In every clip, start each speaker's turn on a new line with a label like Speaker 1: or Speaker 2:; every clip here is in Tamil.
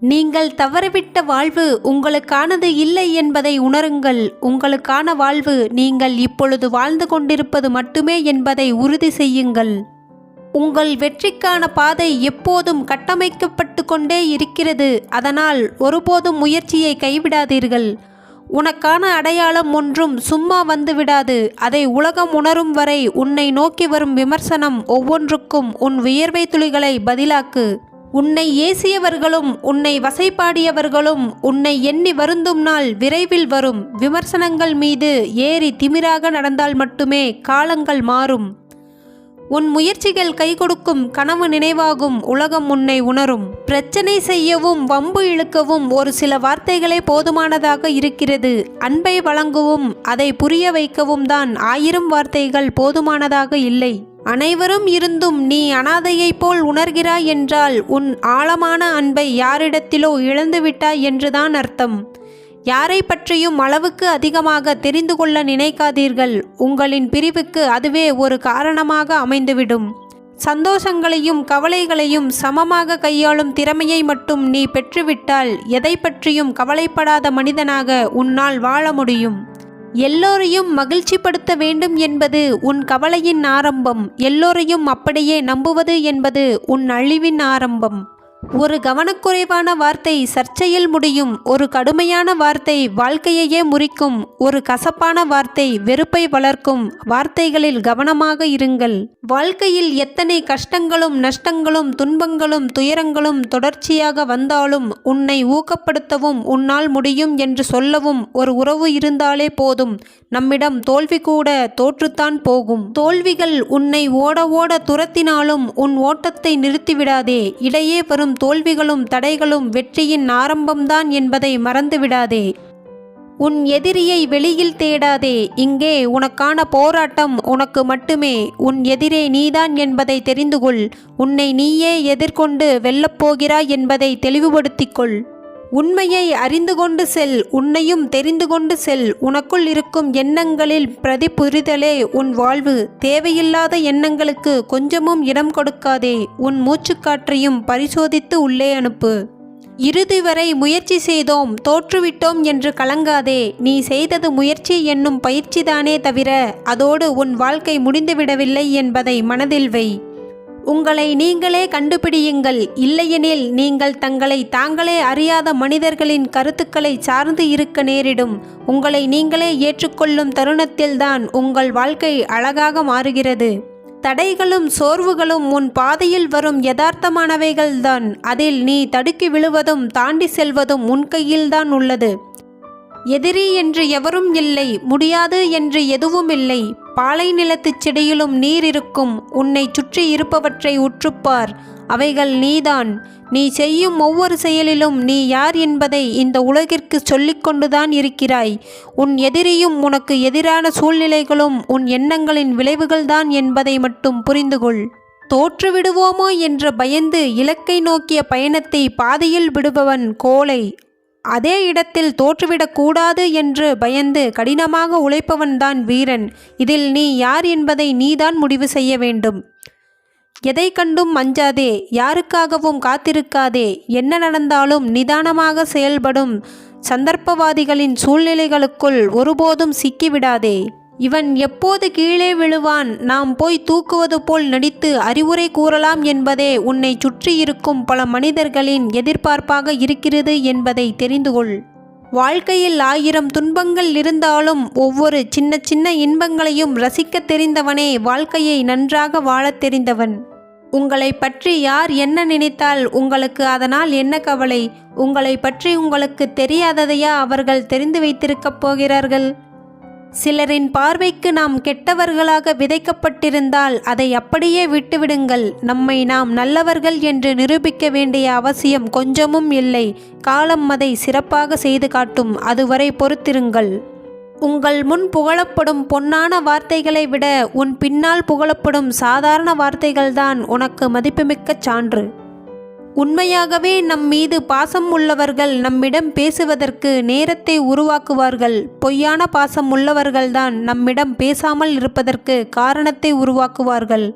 Speaker 1: நீங்கள் தவறவிட்ட வாழ்வு உங்களுக்கானது இல்லை என்பதை உணருங்கள். உங்களுக்கான வாழ்வு நீங்கள் இப்பொழுது வாழ்ந்து கொண்டிருப்பது மட்டுமே என்பதை உறுதி செய்யுங்கள். உங்கள் வெற்றிக்கான பாதை எப்போதும் கட்டமைக்கப்பட்டு கொண்டே இருக்கிறது. அதனால் ஒருபோதும் முயற்சியை கைவிடாதீர்கள். உனக்கான அடையாளம் ஒன்றும் சும்மா வந்துவிடாது அதை உலகம் உணரும் வரை உன்னை நோக்கி வரும் விமர்சனம் ஒவ்வொன்றுக்கும் உன் வியர்வை துளிகளை பதிலாக்கு. உன்னை ஏசியவர்களும் உன்னை வசைப்பாடியவர்களும் உன்னை எண்ணி வருந்தும் நாள் விரைவில் வரும். விமர்சனங்கள் மீது ஏறி திமிராக நடந்தால் மட்டுமே காலங்கள் மாறும். உன் முயற்சிகள் கை கொடுக்கும் கனவு நினைவாகும். உலகம் உன்னை உணரும். பிரச்சனை செய்யவும் வம்பு இழுக்கவும் ஒரு சில வார்த்தைகளே போதுமானதாக இருக்கிறது. அன்பை வழங்கவும் அதை புரிய வைக்கவும் தான் ஆயிரம் வார்த்தைகள் போதுமானதாக இல்லை. அனைவரும் இருந்தும் நீ அனாதையைப் போல் உணர்கிறாய் என்றால் உன் ஆழமான அன்பை யாரிடத்திலோ இழந்துவிட்டாய் என்றுதான் அர்த்தம். யாரை பற்றியும் அளவுக்கு அதிகமாக தெரிந்து கொள்ள நினைக்காதீர்கள். உங்களின் பிரிவுக்கு அதுவே ஒரு காரணமாக அமைந்துவிடும். சந்தோஷங்களையும் கவலைகளையும் சமமாக கையாளும் திறமையை மட்டும் நீ பெற்றுவிட்டால் எதை பற்றியும் கவலைப்படாத மனிதனாக உன்னால் வாழ முடியும். எல்லோரையும் மகிழ்ச்சிப்படுத்த வேண்டும் என்பது உன் கவலையின் ஆரம்பம். எல்லோரையும் அப்படியே நம்புவது என்பது உன் அழிவின் ஆரம்பம். ஒரு கவனக்குறைவான வார்த்தை சர்ச்சையில் முடியும் ஒரு கடுமையான வார்த்தை வாழ்க்கையையே முறிக்கும் ஒரு கசப்பான வார்த்தை வெறுப்பை வளர்க்கும். வார்த்தைகளில் கவனமாக இருங்கள். வாழ்க்கையில் எத்தனை கஷ்டங்களும் நஷ்டங்களும் துன்பங்களும் துயரங்களும் தொடர்ச்சியாக வந்தாலும் உன்னை ஊக்கப்படுத்தவும் உன்னால் முடியும் என்று சொல்லவும் ஒரு உறவு இருந்தாலே போதும். நம்மிடம் தோல்வி கூட தோற்றுத்தான் போகும். தோல்விகள் உன்னை ஓட ஓட துரத்தினாலும் உன் ஓட்டத்தை நிறுத்திவிடாதே. இடையே வரும் தோல்விகளும் தடைகளும் வெற்றியின் ஆரம்பம்தான் என்பதை மறந்துவிடாதே. உன் எதிரியை வெளியில் தேடாதே. இங்கே உனக்கான போராட்டம் உனக்கு மட்டுமே. உன் எதிரே நீதான் என்பதை தெரிந்து கொள் உன்னை நீயே எதிர்கொண்டு வெல்லப்போகிறாய் என்பதை தெளிவுபடுத்திக் கொள். உண்மையை அறிந்து கொண்டு செல் உன்னையும் தெரிந்து கொண்டு செல். உனக்குள் இருக்கும் எண்ணங்களில் பிரதிபுரிதலே உன் வாழ்வு. தேவையில்லாத எண்ணங்களுக்கு கொஞ்சமும் இடம் கொடுக்காதே. உன் மூச்சுக்காற்றையும் பரிசோதித்து உள்ளே அனுப்பு. இறுதி வரை முயற்சி செய்தோம் தோற்றுவிட்டோம் என்று கலங்காதே. நீ செய்தது முயற்சி என்னும் பயிற்சிதானே தவிர அதோடு உன் வாழ்க்கை முடிந்துவிடவில்லை என்பதை மனதில் வை. உங்களை நீங்களே கண்டுபிடியுங்கள். இல்லையெனில் நீங்கள் தங்களை தாங்களே அறியாத மனிதர்களின் கருத்துக்களை சார்ந்து இருக்க நேரிடும். உங்களை நீங்களே ஏற்றுக்கொள்ளும் தருணத்தில்தான் உங்கள் வாழ்க்கை அழகாக மாறுகிறது. தடைகளும் சோர்வுகளும் உன் பாதையில் வரும் யதார்த்தமானவைகள்தான். அதில் நீ தடுக்கி விழுவதும் தாண்டி செல்வதும் உன் கையில்தான் உள்ளது. எதிரி என்று எவரும் இல்லை முடியாது என்று எதுவும் இல்லை. பாலை நிலத்துச் செடியிலும் நீர் இருக்கும். உன்னை சுற்றி இருப்பவற்றை உற்றுப்பார். அவைகள் நீதான். நீ செய்யும் ஒவ்வொரு செயலிலும் நீ யார் என்பதை இந்த உலகிற்கு சொல்லிக்கொண்டுதான் இருக்கிறாய். உன் எதிரியும் உனக்கு எதிரான சூழ்நிலைகளும் உன் எண்ணங்களின் விளைவுகள்தான் என்பதை மட்டும் புரிந்துகொள். தோற்றுவிடுவோமோ என்ற பயந்து இலக்கை நோக்கிய பயணத்தை பாதையில் விடுபவன் கோலை அதே இடத்தில் தோற்றுவிடக்கூடாது என்று பயந்து கடினமாக உழைப்பவன்தான் வீரன். இதில் நீ யார் என்பதை நீதான் முடிவு செய்ய வேண்டும். எதை கண்டும் அஞ்சாதே யாருக்காகவும் காத்திருக்காதே என்ன நடந்தாலும் நிதானமாக செயல்படும் சந்தர்ப்பவாதிகளின் சூழ்நிலைகளுக்குள் ஒருபோதும் சிக்கிவிடாதே. இவன் எப்போது கீழே விழுவான்? நாம் போய் தூக்குவது போல் நடித்து அறிவுரை கூறலாம் என்பதே உன்னை சுற்றியிருக்கும் பல மனிதர்களின் எதிர்பார்ப்பாக இருக்கிறது என்பதை தெரிந்து கொள். வாழ்க்கையில் ஆயிரம் துன்பங்கள் இருந்தாலும் ஒவ்வொரு சின்ன சின்ன இன்பங்களையும் ரசிக்கத் தெரிந்தவனே வாழ்க்கையை நன்றாக வாழத் தெரிந்தவன். உங்களை பற்றி யார் என்ன நினைத்தால் உங்களுக்கு அதனால் என்ன கவலை? உங்களை பற்றி உங்களுக்கு தெரியாததையா அவர்கள் தெரிந்து வைத்திருக்கப் போகிறார்கள்? சிலரின் பார்வைக்கு நாம் கெட்டவர்களாக விதைக்கப்பட்டிருந்தால் அதை அப்படியே விட்டுவிடுங்கள். நம்மை நாம் நல்லவர்கள் என்று நிரூபிக்க வேண்டிய அவசியம் கொஞ்சமும் இல்லை. காலம் அதை சிறப்பாக செய்து காட்டும். அதுவரை பொறுத்திருங்கள். உங்கள் முன் புகழப்படும் பொன்னான வார்த்தைகளை விட உன் பின்னால் புகழப்படும் சாதாரண வார்த்தைகள்தான் உனக்கு மதிப்புமிக்க சான்று. உண்மையாகவே நம் மீது பாசம் உள்ளவர்கள் நம்மிடம் பேசுவதற்கு நேரத்தை உருவாக்குவார்கள். பொய்யான பாசம் உள்ளவர்கள்தான் நம்மிடம் பேசாமல் இருப்பதற்கு காரணத்தை உருவாக்குவார்கள்.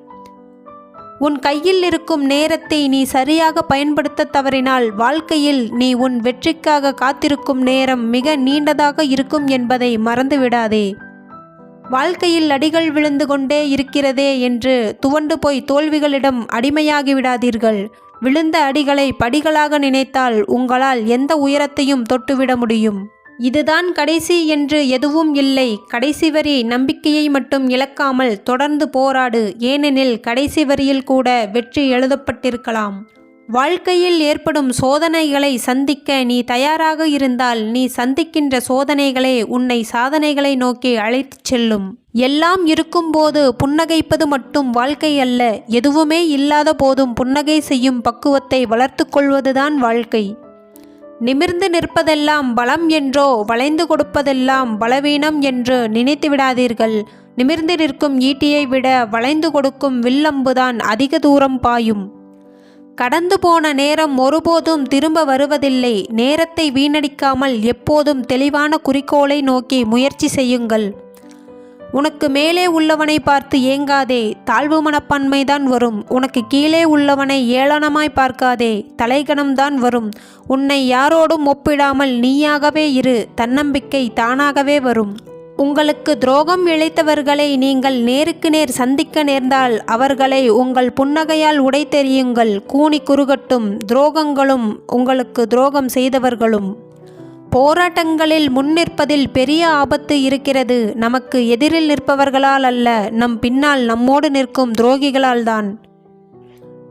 Speaker 1: உன் கையில் இருக்கும் நேரத்தை நீ சரியாக பயன்படுத்த தவறினால் வாழ்க்கையில் நீ உன் வெற்றிக்காக காத்திருக்கும் நேரம் மிக நீண்டதாக இருக்கும் என்பதை மறந்துவிடாதே. வாழ்க்கையில் அடிகள் விழுந்து கொண்டே இருக்கிறதே என்று துவண்டு போய் தோல்விகளிடம் அடிமையாகிவிடாதீர்கள். விழுந்த அடிகளை படிகளாக நினைத்தால் உங்களால் எந்த உயரத்தையும் தொட்டுவிட முடியும். இதுதான் கடைசி என்று எதுவும் இல்லை. கடைசி வரி நம்பிக்கையை மட்டும் இழக்காமல் தொடர்ந்து போராடு. ஏனெனில் கடைசி வரியில் கூட வெற்றி எழுதப்பட்டிருக்கலாம். வாழ்க்கையில் ஏற்படும் சோதனைகளை சந்திக்க நீ தயாராக இருந்தால் நீ சந்திக்கின்ற சோதனைகளே உன்னை சாதனைகளை நோக்கி அழைத்துச் செல்லும். எல்லாம் இருக்கும்போது புன்னகைப்பது மட்டும் வாழ்க்கை அல்ல எதுவுமே இல்லாத போதும் புன்னகை செய்யும் பக்குவத்தை வளர்த்து கொள்வதுதான் வாழ்க்கை. நிமிர்ந்து நிற்பதெல்லாம் பலம் என்றோ வளைந்து கொடுப்பதெல்லாம் பலவீனம் என்று நினைத்து விடாதீர்கள். நிமிர்ந்து நிற்கும் ஈட்டியை விட வளைந்து கொடுக்கும் வில்லம்புதான் அதிக தூரம் பாயும். கடந்து போன நேரம் ஒருபோதும் திரும்ப வருவதில்லை. நேரத்தை வீணடிக்காமல் எப்போதும் தெளிவான குறிக்கோளை நோக்கி முயற்சி செய்யுங்கள். உனக்கு மேலே உள்ளவனை பார்த்து ஏங்காதே. தாழ்வு மனப்பான்மைதான் வரும். உனக்கு கீழே உள்ளவனை ஏளனமாய் பார்க்காதே. தலைகணம்தான் வரும். உன்னை யாரோடும் ஒப்பிடாமல் நீயாகவே இரு. தன்னம்பிக்கை தானாகவே வரும். உங்களுக்கு துரோகம் இழைத்தவர்களை நீங்கள் நேருக்கு நேர் சந்திக்க நேர்ந்தால் அவர்களை உங்கள் புன்னகையால் உடைத்தெறியுங்கள் கூனி குறுகட்டும் துரோகங்களும் உங்களுக்கு துரோகம் செய்தவர்களும். போராட்டங்களில் முன்னிற்பதில் பெரிய ஆபத்து இருக்கிறது. நமக்கு எதிரில் நிற்பவர்களால் அல்ல நம் பின்னால் நம்மோடு நிற்கும் துரோகிகளால் தான்.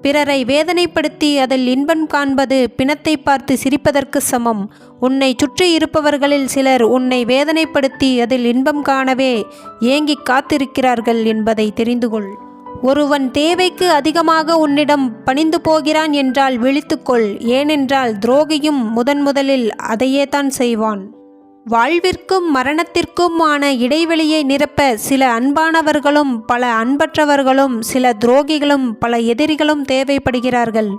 Speaker 1: பிறரை வேதனைப்படுத்தி அதில் இன்பம் காண்பது பிணத்தை பார்த்து சிரிப்பதற்கு சமம். உன்னை சுற்றி இருப்பவர்களில் சிலர் உன்னை வேதனைப்படுத்தி அதில் இன்பம் காணவே ஏங்கிக் காத்திருக்கிறார்கள் என்பதை தெரிந்து கொள். ஒருவன் தேவைக்கு அதிகமாக உன்னிடம் பணிந்து போகிறான் என்றால் விழித்துக்கொள் ஏனென்றால் துரோகியும் முதன் முதலில் அதையே தான் செய்வான். வாழ்விற்கும் மரணத்திற்குமான இடைவெளியை நிரப்ப சில அன்பானவர்களும் பல அன்பற்றவர்களும் சில துரோகிகளும் பல எதிரிகளும் தேவைப்படுகிறார்கள்.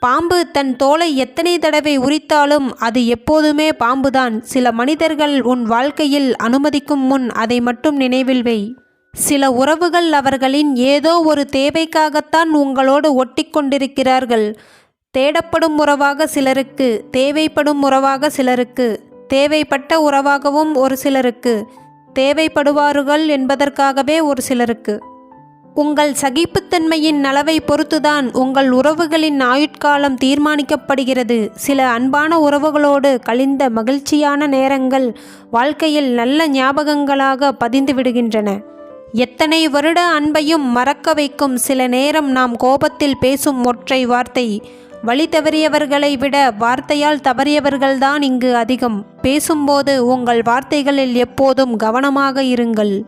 Speaker 1: பாம்பு தன் தோலை எத்தனை தடவை உரித்தாலும் அது எப்போதுமே பாம்புதான். சில மனிதர்கள் உன் வாழ்க்கையில் அனுமதிக்கும் முன் அதை மட்டும் நினைவில் வை. சில உறவுகள் அவர்களின் ஏதோ ஒரு தேவைக்காகத்தான் உங்களோடு ஒட்டி கொண்டிருக்கிறார்கள். தேடப்படும் உறவாக சிலருக்கு தேவைப்படும் உறவாக சிலருக்கு. தேவைப்பட்ட உறவாகவும் ஒரு சிலருக்கு தேவைப்படுவார்கள் என்பதற்காகவே ஒரு சிலருக்கு. உங்கள் சகிப்புத்தன்மையின் அளவை பொறுத்துதான் உங்கள் உறவுகளின் ஆயுட்காலம் தீர்மானிக்கப்படுகிறது. சில அன்பான உறவுகளோடு கழிந்த மகிழ்ச்சியான நேரங்கள் வாழ்க்கையில் நல்ல ஞாபகங்களாக பதிந்து விடுகின்றன. எத்தனை வருட அன்பையும் மறக்க வைக்கும் சில நேரம் நாம் கோபத்தில் பேசும் ஒற்றை வார்த்தை வழி தவறியவர்களை விட வார்த்தையால் தவறியவர்கள்தான் இங்கு அதிகம். பேசும்போது உங்கள் வார்த்தைகளில் எப்போதும் கவனமாக இருங்கள்.